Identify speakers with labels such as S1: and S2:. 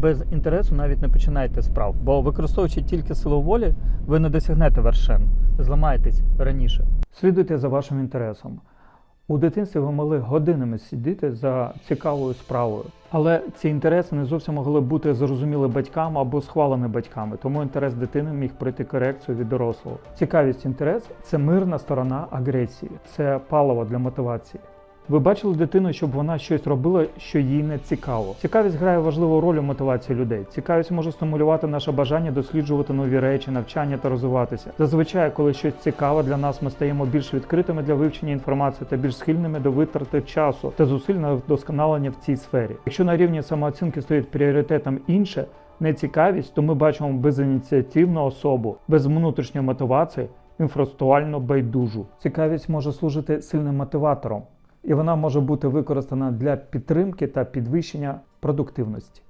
S1: Без інтересу навіть не починайте справ, бо використовуючи тільки силу волі, ви не досягнете вершин, зламаєтесь раніше. Слідуйте за вашим інтересом. У дитинстві ви могли годинами сидіти за цікавою справою, але ці інтереси не зовсім могли бути зрозуміли батькам або схвалені батьками, тому інтерес дитини міг пройти корекцію від дорослого. Цікавість інтерес це мирна сторона агресії, це паливо для мотивації. Ви бачили дитину, щоб вона щось робила, що їй не цікаво. Цікавість грає важливу роль у мотивації людей. Цікавість може стимулювати наше бажання досліджувати нові речі, навчання та розвиватися. Зазвичай, коли щось цікаве для нас, ми стаємо більш відкритими для вивчення інформації та більш схильними до витрати часу та зусиль на вдосконалення в цій сфері. Якщо на рівні самооцінки стоїть пріоритетом інше, нецікавість, то ми бачимо безініціативну особу, без внутрішньої мотивації, інфраструктуально байдужу. Цікавість може служити сильним мотиватором і вона може бути використана для підтримки та підвищення продуктивності.